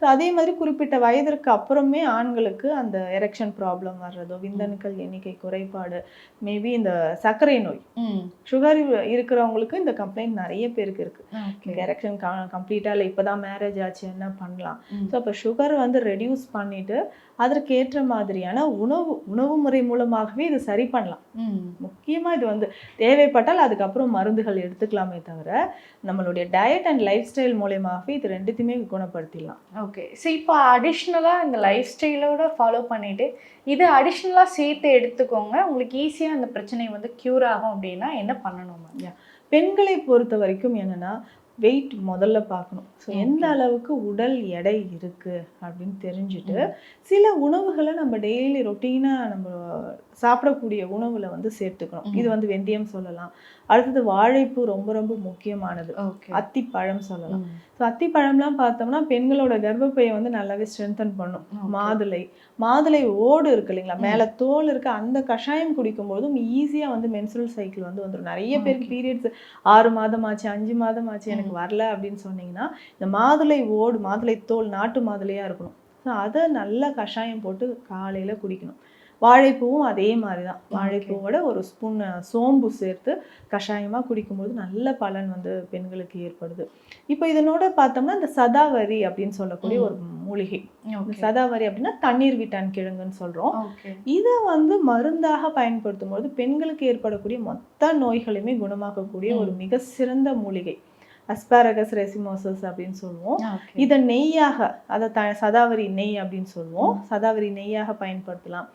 ஸோ அதே மாதிரி குறிப்பிட்ட வயதிற்கு அப்புறமே ஆண்களுக்கு அந்த எரெக்ஷன் ப்ராப்ளம் வர்றதோ விந்தணுக்கள் எண்ணிக்கை குறைபாடு மேபி இந்த சர்க்கரை நோய். சுகர் இருக்கிறவங்களுக்கு இந்த கம்ப்ளைண்ட் நிறைய பேருக்கு இருக்கு. எரெக்ஷன் கம்ப்ளீட்டாக இல்லை இப்போ தான் மேரேஜ் ஆச்சு என்ன பண்ணலாம்? ஸோ அப்போ சுகர் வந்து ரெடியூஸ் பண்ணிட்டு அதற்கேற்ற மாதிரியான உணவு உணவு முறை மூலமாகவே இது சரி பண்ணலாம். ம். முக்கியமாக இது வந்து தேவைப்பட்டால் அதுக்கப்புறம் மருந்துகள் எடுத்துக்கலாமே தவிர நம்மளுடைய டயட் அண்ட் லைஃப் ஸ்டைல் மூலயமாகவே இது ரெண்டுத்தையுமே குணப்படுத்திடலாம். ஓகே ஸோ இப்போ அடிஷ்னலாக இந்த லைஃப் ஸ்டைலோட ஃபாலோ பண்ணிட்டு இது அடிஷ்னலாக சேர்த்து எடுத்துக்கோங்க. உங்களுக்கு ஈஸியாக அந்த பிரச்சனை வந்து க்யூர் ஆகும் அப்படின்னா என்ன பண்ணணும்? பெண்களை பொறுத்த வரைக்கும் என்னன்னா வெயிட் முதல்ல பார்க்கணும். ஸோ எந்த அளவுக்கு உடல் எடை இருக்கு அப்படின்னு தெரிஞ்சுட்டு சில உணவுகளை நம்ம டெய்லி ரொட்டீனாக நம்ம சாப்பிடக்கூடிய உணவுல வந்து சேர்த்துக்கணும். இது வந்து வெந்தயம் சொல்லலாம். அடுத்தது வாழைப்பூ ரொம்ப ரொம்ப முக்கியமானது. அத்திப்பழம் சொல்லலாம். ஸோ அத்திப்பழம்லாம் பார்த்தோம்னா பெண்களோட கர்ப்பப்பையை வந்து நல்லாவே ஸ்ட்ரென்தன் பண்ணும். மாதுளை. மாதுளை ஓடு இருக்கு இல்லைங்களா? மேலே தோல் இருக்கு. அந்த கஷாயம் குடிக்கும்போதும் ஈஸியாக வந்து மென்சுரல் சைக்கிள் வந்து வந்துடும் நிறைய பேருக்கு பீரியட்ஸ் ஆறு மாதம் ஆச்சு அஞ்சு மாதம் ஆச்சு எனக்கு வரல அப்படின்னு சொன்னீங்கன்னா இந்த மாதுளை ஓடு மாதுளை தோல் நாட்டு மாதுளையாக இருக்கணும். ஸோ அதை நல்லா கஷாயம் போட்டு காலையில் குடிக்கணும். வாழைப்பூவும் அதே மாதிரி தான் வாழைப்பூவோட ஒரு ஸ்பூன் சோம்பு சேர்த்து கஷாயமாக குடிக்கும்போது நல்ல பலன் வந்து பெண்களுக்கு ஏற்படுது. இப்போ இதனோட பார்த்தோம்னா இந்த சதாவரி அப்படின்னு சொல்லக்கூடிய ஒரு மூலிகை. சதாவரி அப்படின்னா தண்ணீர் விட்டான் கிழங்குன்னு சொல்றோம். ஓகே. இதை வந்து மருந்தாக பயன்படுத்தும் போது பெண்களுக்கு ஏற்படக்கூடிய மொத்த நோய்களையுமே குணமாக்கக்கூடிய ஒரு மிக சிறந்த மூலிகை. அஸ்பாரகஸ் ரெசிமோசஸ் அப்படின்னு சொல்லுவோம். இதை நெய்யாக அதை த சதாவரி நெய் அப்படின்னு சொல்லுவோம். சதாவரி நெய்யாக பயன்படுத்தலாம்.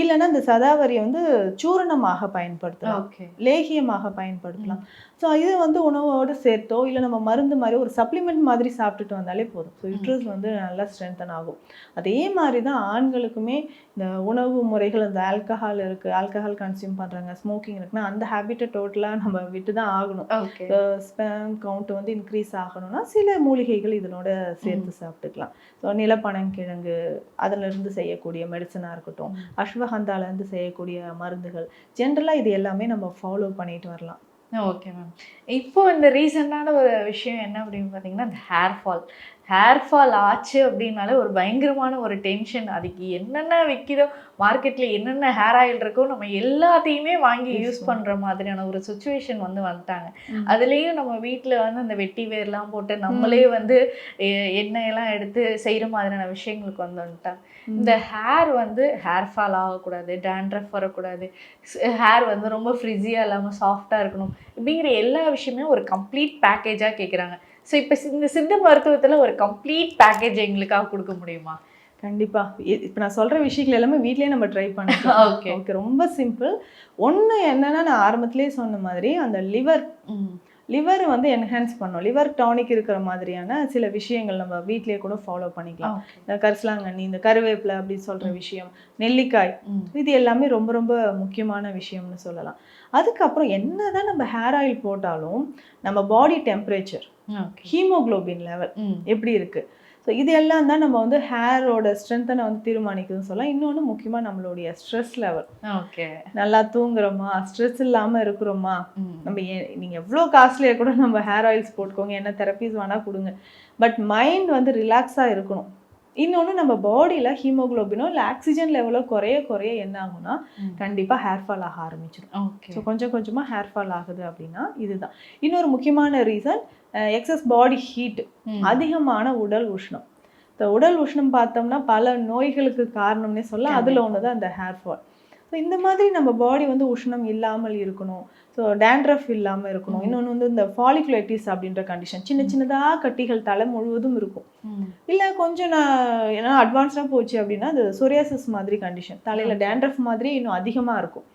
இல்லைன்னா இந்த சதாவரியை வந்து சூரணமாக பயன்படுத்தலாம். லேகியமாக பயன்படுத்தலாம். ஸோ இது வந்து உணவோடு சேர்த்தோ இல்லை நம்ம மருந்து மாதிரி ஒரு சப்ளிமெண்ட் மாதிரி சாப்பிட்டுட்டு வந்தாலே போதும். ஸோ யூட்ரஸ் வந்து நல்லா ஸ்ட்ரென்தன் ஆகும். அதே மாதிரி தான் ஆண்களுக்குமே இந்த உணவு முறைகள் இந்த ஆல்கஹால் இருக்குது ஆல்கஹால் கன்சியூம் பண்ணுறாங்க ஸ்மோக்கிங் இருக்குன்னா அந்த ஹேபிட்டை டோட்டலாக நம்ம விட்டு தான் ஆகணும் ஸ்பேம் கவுண்ட் வந்து இன்க்ரீஸ் ஆகணும்னா சில மூலிகைகள் இதனோட சேர்த்து சாப்பிட்டுக்கலாம். ஸோ நிலப்பனங்கிழங்கு அதிலிருந்து செய்யக்கூடிய மெடிசனாக இருக்கட்டும் அஸ்வகந்தாலேருந்து செய்யக்கூடிய மருந்துகள். ஜென்ரலாக இது எல்லாமே நம்ம ஃபாலோ பண்ணிட்டு வரலாம். ஓகே மேம் இப்போ இந்த ரீசெண்டான ஒரு விஷயம் என்ன அப்படின்னு பார்த்தீங்கன்னா இந்த ஹேர் ஃபால் ஹேர் ஃபால் ஆச்சு அப்படின்னாலே ஒரு பயங்கரமான ஒரு டென்ஷன் அதுக்கு என்னென்ன விற்கிதோ மார்க்கெட்டில் என்னென்ன ஹேர் ஆயில் இருக்கோ நம்ம எல்லாத்தையுமே வாங்கி யூஸ். பண்ணுற மாதிரியான ஒரு சுச்சுவேஷன் வந்து வந்துட்டாங்க. அதுலேயும் நம்ம வீட்டில் வந்து அந்த வெட்டி வேர்லாம் போட்டு நம்மளே வந்து எண்ணெயெல்லாம் எடுத்து செய்கிற மாதிரியான விஷயங்களுக்கு வந்து வந்துட்டாங்க. இந்த ஹேர் வந்து ஹேர் ஃபால் ஆகக்கூடாது டேண்ட்ரஃப் வரக்கூடாது. ஹேர் வந்து ரொம்ப ஃப்ரிஸியாக இல்லாமல் சாஃப்டாக இருக்கணும். இப்படிங்கிற எல்லா விஷயமே ஒரு கம்ப்ளீட் பேக்கேஜாக கேட்குறாங்க ஸோ இப்போ இந்த சித்த மருத்துவத்தில் ஒரு கம்ப்ளீட் பேக்கேஜ் எங்களுக்காக கொடுக்க முடியுமா? கண்டிப்பா. இ- இப்ப நான் சொல்ற விஷயங்கள் எல்லாமே வீட்லயே நம்ம ட்ரை பண்ணிக்கலாம். ஓகே ஓகே ரொம்ப சிம்பிள் ஒண்ணு என்னன்னா நான் ஆரம்பத்திலேயே சொன்ன மாதிரி அந்த லிவர் லிவர் வந்து என்ஹான்ஸ் பண்ணும். லிவர் டானிக் இருக்கிற மாதிரியான சில விஷயங்கள் நம்ம வீட்லயே கூட ஃபாலோ பண்ணிக்கலாம். இந்த கரிசலாங்கண்ணி இந்த கருவேப்பிலை அப்படின்னு சொல்ற விஷயம் நெல்லிக்காய் இது எல்லாமே ரொம்ப ரொம்ப முக்கியமான விஷயம்னு சொல்லலாம். அதுக்கப்புறம் என்னதான் நம்ம ஹேர் ஆயில் போட்டாலும் நம்ம பாடி டெம்பரேச்சர் ஹீமோகுளோபின் லெவல் எப்படி இருக்கு? ஸோ இது எல்லாம் தான் நம்ம வந்து ஹேரோட ஸ்ட்ரென்த்தனை வந்து தீர்மானிக்குதுன்னு சொல்லலாம். இன்னொன்று முக்கியமாக நம்மளுடைய ஸ்ட்ரெஸ் லெவல் ஓகே நல்லா தூங்குறோமா? ஸ்ட்ரெஸ் இல்லாமல் இருக்கிறோமா? நம்ம ஏ- நீங்க எவ்வளோ காஸ்ட்லியாக கூட நம்ம ஹேர் ஆயில்ஸ் போட்டுக்கோங்க. என்ன தெரப்பீஸ் வேணால் கொடுங்க. பட் மைண்ட் வந்து ரிலாக்ஸாக இருக்கணும். இன்னொன்று நம்ம பாடியில் ஹீமோகுளோபினோ இல்லை ஆக்சிஜன் லெவலோ குறைய குறைய என்ன ஆகும்னா. கண்டிப்பாக ஹேர் ஃபால் ஆக ஆரம்பிச்சிடும் ஓகே ஸோ கொஞ்சம் கொஞ்சமாக ஹேர் ஃபால் ஆகுது அப்படின்னா இதுதான். இன்னொரு முக்கியமான ரீசன் எக்ஸஸ் பாடி ஹீட் அதிகமான உடல் உஷ்ணம். இந்த உடல் உஷ்ணம் பார்த்தோம்னா பல நோய்களுக்கு காரணம்னே சொல்ல அதில் ஒன்று தான் இந்த ஹேர் ஃபால் ஸோ இந்த மாதிரி நம்ம பாடி வந்து உஷ்ணம் இல்லாமல் இருக்கணும். ஸோ டேண்ட்ரஃப் இல்லாமல் இருக்கணும். இன்னொன்று வந்து இந்த ஃபாலிகுலைட்டிஸ் அப்படின்ற கண்டிஷன் சின்ன சின்னதாக கட்டிகள் தலை முழுவதும் இருக்கும். இல்லை கொஞ்சம் நான் ஏன்னா அட்வான்ஸ்டாக போச்சு அப்படின்னா அது சொரியாசிஸ் மாதிரி கண்டிஷன் தலையில் டேண்ட்ரஃப் மாதிரி இன்னும் அதிகமாக இருக்கும்.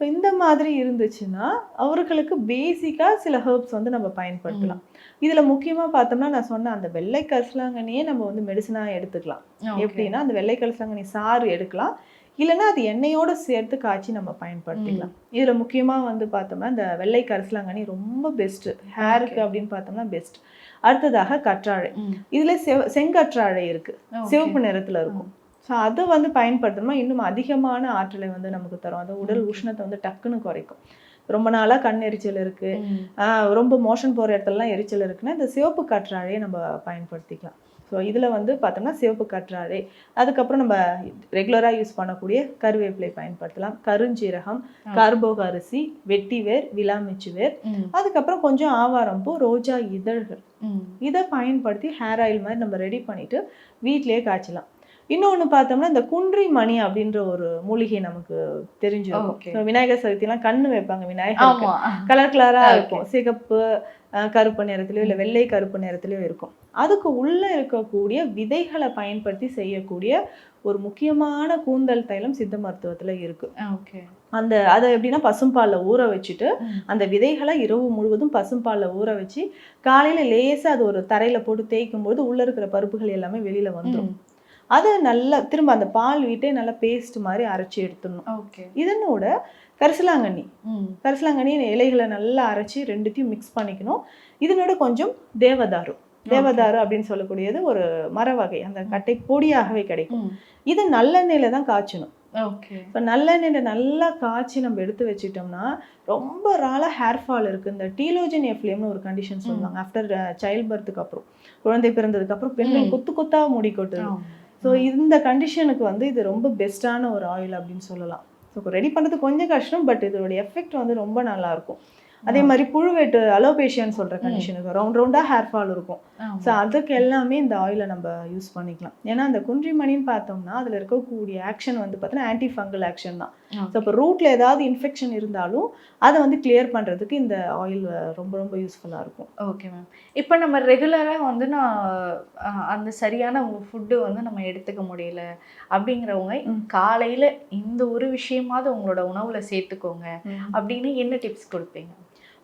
ஸோ இந்த மாதிரி இருந்துச்சுன்னா அவர்களுக்கு பேசிக்காக சில ஹெர்ப்ஸ் வந்து நம்ம பயன்படுத்தலாம். இதில் முக்கியமாக பார்த்தோம்னா நான் சொன்ன அந்த வெள்ளை கரிசலாங்கண்ணியே நம்ம வந்து மெடிசனாக எடுத்துக்கலாம். எப்படின்னா அந்த வெள்ளை கரிசலாங்கண்ணி சாறு எடுக்கலாம். இல்லைன்னா அது எண்ணெயோட சேர்த்து காய்ச்சி நம்ம பயன்படுத்திக்கலாம். இதுல முக்கியமா வந்து பார்த்தோம்னா இந்த வெள்ளை கரிசலாங்கண்ணி ரொம்ப பெஸ்ட் ஹேருக்கு அப்படின்னு பார்த்தோம்னா பெஸ்ட் அடுத்ததாக கற்றாழை. இதுல செவ செங்கற்றாழை இருக்கு. சிவப்பு நிறத்துல இருக்கும். ஸோ அதை வந்து பயன்படுத்தணுமா இன்னும் அதிகமான ஆற்றலை வந்து நமக்கு தரும். அது உடல் உஷ்ணத்தை வந்து டக்குன்னு குறைக்கும். ரொம்ப நாளா கண் எரிச்சல் இருக்கு. ஆஹ் ரொம்ப மோஷன் போற இடத்துலலாம் எரிச்சல் இருக்குன்னா இந்த சிவப்பு கற்றாழையை நம்ம பயன்படுத்திக்கலாம். ஸோ இதில் வந்து பார்த்தோம்னா சிவப்பு கற்றாழை. அதுக்கப்புறம் நம்ம ரெகுலராக யூஸ் பண்ணக்கூடிய கருவேப்பிலை பயன்படுத்தலாம். கருஞ்சீரகம் கார்போக அரிசி வெட்டிவேர் விலாமிச்சு வேர் ம், அதுக்கப்புறம் கொஞ்சம் ஆவாரம்பூ ரோஜா இதழ்கள். இதை பயன்படுத்தி ஹேர் ஆயில் மாதிரி நம்ம ரெடி பண்ணிட்டு வீட்டிலேயே காய்ச்சலாம். இன்னொன்று பார்த்தோம்னா இந்த குன்றி மணி அப்படின்ற ஒரு மூலிகை நமக்கு. தெரிஞ்சிருக்கும். விநாயகர் சதுர்த்திலாம் கண்ணு வைப்பாங்க விநாயகருக்கு. ஆமா. கலர் கலரா Okay. இருக்கும். சிகப்பு கருப்பு நிறத்துலயோ இல்ல வெள்ளை கருப்பு நிறத்துலயோ இருக்கும். அதுக்கு உள்ள இருக்கக்கூடிய விதைகளை பயன்படுத்தி செய்யக்கூடிய ஒரு முக்கியமான கூந்தல் தைலம் சித்த மருத்துவத்துல இருக்கு. ஓகே. அந்த அதை எப்படின்னா பசும்பால்ல ஊற வச்சுட்டு. அந்த விதைகளை இரவு முழுவதும் பசும்பால்ல ஊற வச்சு காலையில லேசா அது ஒரு தரையில போட்டு தேய்க்கும் போது உள்ள இருக்கிற பருப்புகள் எல்லாமே வெளியில வந்துடும் அதை நல்லா திரும்ப அந்த பால் விட்டே நல்லா பேஸ்ட் மாதிரி அரைச்சி எடுத்துடணும். ஓகே. இதனோட கரிசலாங்கண்ணி. கரிசலாங்கண்ணி இலைகளை நல்லா அரைச்சி ரெண்டுத்தையும் மிக்ஸ் பண்ணிக்கணும். இதனோட கொஞ்சம் தேவதாரு. தேவதாரு அப்படின்னு சொல்லக்கூடியது ஒரு மர வகை அந்த கட்டை பொடியாகவே கிடைக்கும். இது நல்லெண்ணெயில தான் காய்ச்சணும். இப்போ நல்லெண்ணெயில நல்லா காய்ச்சி நம்ம எடுத்து வச்சிட்டோம்னா ரொம்ப நாளாக ஹேர் ஃபால் இருக்கு. இந்த டீலோஜன் எஃப்லேம்னு ஒரு கண்டிஷன் சொல்லுவாங்க. ஆஃப்டர் சைல்ட் பர்த்துக்கு அப்புறம் குழந்தை பிறந்ததுக்கு அப்புறம் பெண்கள். குத்து குத்தா முடி கொட்டுது. ஸோ இந்த கண்டிஷனுக்கு வந்து இது ரொம்ப பெஸ்ட்டான ஒரு ஆயில் அப்படின்னு சொல்லலாம். ஸோ ரெடி பண்ணுறது கொஞ்சம் கஷ்டம் பட் இதோட எஃபெக்ட் வந்து ரொம்ப நல்லா இருக்கும். அதே மாதிரி புழுவெட்டு அலோபேஷியான்னு சொல்ற கண்டிஷனுக்கு ரவுண்ட் ரவுண்டா ஹேர் ஃபால் இருக்கும். ஸோ அதுக்கு எல்லாமே இந்த ஆயிலை நம்ம யூஸ் பண்ணிக்கலாம். ஏன்னா அந்த குன்றிமணின்னு பார்த்தோம்னா அதில் இருக்கக்கூடிய ஆக்ஷன் வந்து பார்த்தீங்கன்னா ஆன்டி ஃபங்கல் ஆக்ஷன் தான் ஸோ இப்போ ரூட்ல ஏதாவது இன்ஃபெக்ஷன் இருந்தாலும் அதை வந்து கிளியர் பண்றதுக்கு இந்த ஆயில் ரொம்ப ரொம்ப யூஸ்ஃபுல்லாக இருக்கும். ஓகே மேம் இப்போ நம்ம ரெகுலராக வந்து நான் அந்த சரியான ஃபுட்டு வந்து நம்ம எடுத்துக்க முடியல அப்படிங்கிறவங்க. காலையில இந்த ஒரு விஷயமாவது உங்களோட உணவுல சேர்த்துக்கோங்க அப்படின்னு என்ன டிப்ஸ் கொடுப்பீங்க?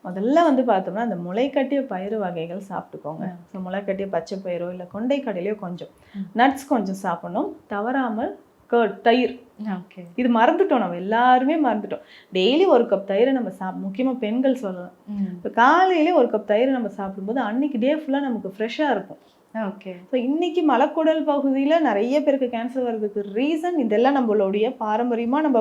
முதல்ல வந்து பார்த்தோம்னா அந்த முளைக்கட்டிய பயிறு வகைகள் சாப்பிட்டுக்கோங்க. ஸோ முளைக்கட்டிய பச்சை பயிரோ இல்லை கொண்டை கடலையோ கொஞ்சம். நட்ஸ் கொஞ்சம் சாப்பிடணும். தவறாமல் கர்ட் தயிர். ஓகே. இது மறந்துட்டோம் நம்ம எல்லாருமே மறந்துட்டோம். டெய்லி ஒரு கப் தயிரை நம்ம சாப் முக்கியமாக பெண்கள் சொல்லலாம் இப்போ காலையிலே ஒரு கப் தயிர் நம்ம சாப்பிடும்போது அன்னைக்கு டே ஃபுல்லாக நமக்கு ஃப்ரெஷ்ஷாக இருக்கும். ஓகே. ஸோ இன்னைக்கு மலக்குடல் பகுதியில் நிறைய பேருக்கு கேன்சர் வர்றதுக்கு ரீசன் இதெல்லாம் நம்மளுடைய பாரம்பரியமாக நம்ம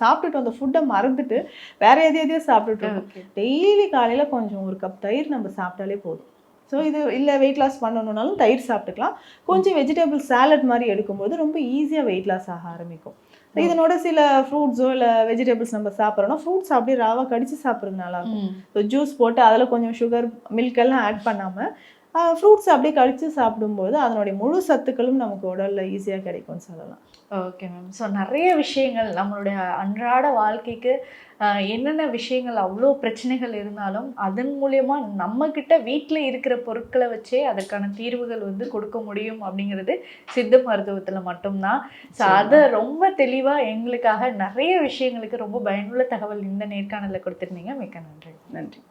சாப்பிட்டுட்டு வந்த ஃபுட்டை மறந்துட்டு வேற எது எதையோ சாப்பிட்டுட்டு டெய்லி காலையில் கொஞ்சம் ஒரு கப் தயிர் நம்ம சாப்பிட்டாலே போதும். ஸோ இது இல்லை வெயிட் லாஸ் பண்ணணும்னாலும் தயிர் சாப்பிட்டுக்கலாம். கொஞ்சம் வெஜிடபிள் சாலட் மாதிரி எடுக்கும்போது ரொம்ப ஈஸியாக வெயிட் லாஸ் ஆக ஆரம்பிக்கும். இதனோட சில ஃப்ரூட்ஸோ இல்லை வெஜிடபிள்ஸ் நம்ம சாப்பிட்றோம்னா ஃப்ரூட்ஸ் அப்படியே ராவாக கடிச்சு சாப்பிட்றது நல்லா இருக்கும் ஸோ ஜூஸ் போட்டு அதில் கொஞ்சம் சுகர் மில்க் எல்லாம் ஆட் பண்ணாமல் ஃப்ரூட்ஸ் அப்படியே கடிச்சு சாப்பிடும்போது அதனுடைய முழு சத்துக்களும் நமக்கு உடல்ல ஈஸியாக கிடைக்கும்னு சொல்லலாம். ஓகே மேம் ஸோ நிறைய விஷயங்கள் நம்மளுடைய அன்றாட வாழ்க்கைக்கு என்னென்ன விஷயங்கள் அவ்வளோ பிரச்சனைகள் இருந்தாலும் அதன் மூலியமா நம்ம கிட்ட வீட்டில் இருக்கிற பொருட்களை வச்சே அதற்கான தீர்வுகள் வந்து கொடுக்க முடியும் அப்படிங்கிறது சித்த மருத்துவத்துல மட்டும்தான். ஸோ அதை ரொம்ப தெளிவா எங்களுக்காக நிறைய விஷயங்களுக்கு ரொம்ப பயனுள்ள தகவல் இந்த நேர்காணலில் கொடுத்துருந்தீங்க. மிக்க நன்றி. நன்றி.